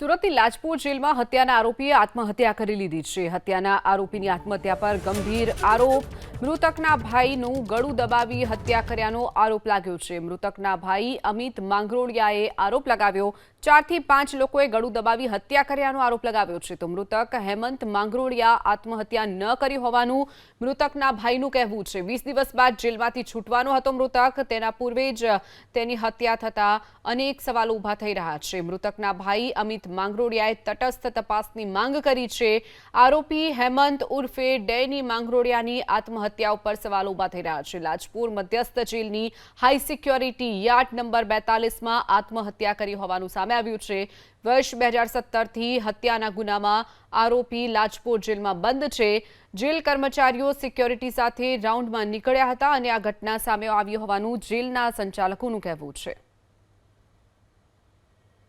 સુરતની લાજપુર જેલમાં હત્યાના આરોપીએ આત્મહત્યા કરી લીધી છે. હત્યાના આરોપીની આત્મહત્યા પર ગંભીર આરોપ. મૃતકના ભાઈનું ગળું દબાવી હત્યા કર્યાનો આરોપ લાગ્યો છે. મૃતકના ભાઈ અમિત માંગરોળિયાએ આરોપ લગાવ્યો, ચારથી પાંચ લોકોએ ગળું દબાવી હત્યા કર્યાનો આરોપ લગાવ્યો છે. તો મૃતક હેમંત માંગરોળિયા આત્મહત્યા ન કરી હોવાનું મૃતકના ભાઈનું કહેવું છે. વીસ દિવસ બાદ જેલમાંથી છૂટવાનો હતો મૃતક. તેના પૂર્વે જ તેની હત્યા થતાં અનેક સવાલો ઊભા થઈ રહ્યા છે. મૃતકના ભાઈ અમિત માંગરોળિયાએ તટસ્થ તપાસની માંગ કરી છે. આરોપી હેમંત ઉર્ફે ડેની માંગરોડિયાની આત્મહત્યા ઉપર સવાલ ઊભા થઈ રહ્યા છે. લાજપુર મધ્યસ્થ જેલની હાઈ સિક્યોરિટી યાર્ડ નંબર બેતાલીસમાં આત્મહત્યા કરી હોવાનું સામે આવ્યું છે. વર્ષ બે હજાર સત્તરથી હત્યાના ગુનામાં આરોપી લાજપુર જેલમાં બંધ છે. જેલ કર્મચારીઓ સિક્યોરિટી સાથે રાઉન્ડમાં નીકળ્યા હતા અને આ ઘટના સામે આવી હોવાનું જેલના સંચાલકોનું કહેવું છે.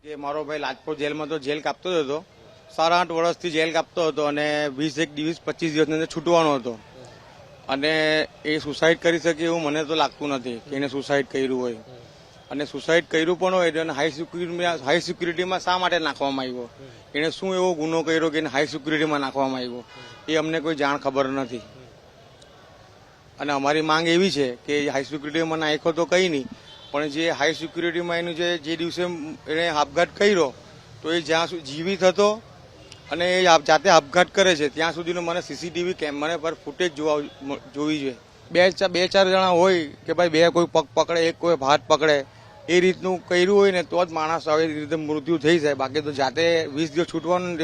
કે મારો ભાઈ લાજપોર જેલમાં તો જેલ કાપતો જ હતો. સાડા આઠ વર્ષથી જેલ કાપતો હતો અને વીસ એક દિવસ, પચીસ દિવસની અંદર છૂટવાનો હતો. અને એ સુસાઇડ કરી શકે એવું મને તો લાગતું નથી કે એને સુસાઇડ કર્યું હોય. અને સુસાઇડ કર્યું પણ હોય એને હાઈ સિક્યુરિટીમાં હાઈ સિક્યુરિટીમાં શા માટે નાખવામાં આવ્યો? એને શું એવો ગુનો કર્યો કે એને હાઈ સિક્યુરિટીમાં નાખવામાં આવ્યો? એ અમને કોઈ જાણ ખબર નથી. અને અમારી માંગ એવી છે કે હાઈ સિક્યુરિટીમાં નાખ્યો તો કંઈ નહીં પણ જે હાઈ સિક્યુરિટીમાં એનું જે જે દિવસે એને આપઘાત કર્યો, તો એ જ્યાં સુધી જીવિત હતો અને એ જાતે આપઘાત કરે છે, ત્યાં સુધીનો મને સીસીટીવી કેમેરા પર ફૂટેજ જોવા જોવી જોઈએ. બે બે ચાર જણા હોય કે ભાઈ બે કોઈ પગ પકડે, એક કોઈ હાથ પકડે, એ રીતનું કર્યું હોય ને તો જ માણસ આવી રીતે મૃત્યુ થઈ જાય. બાકી તો જાતે વીસ દિવસ છૂટવાનું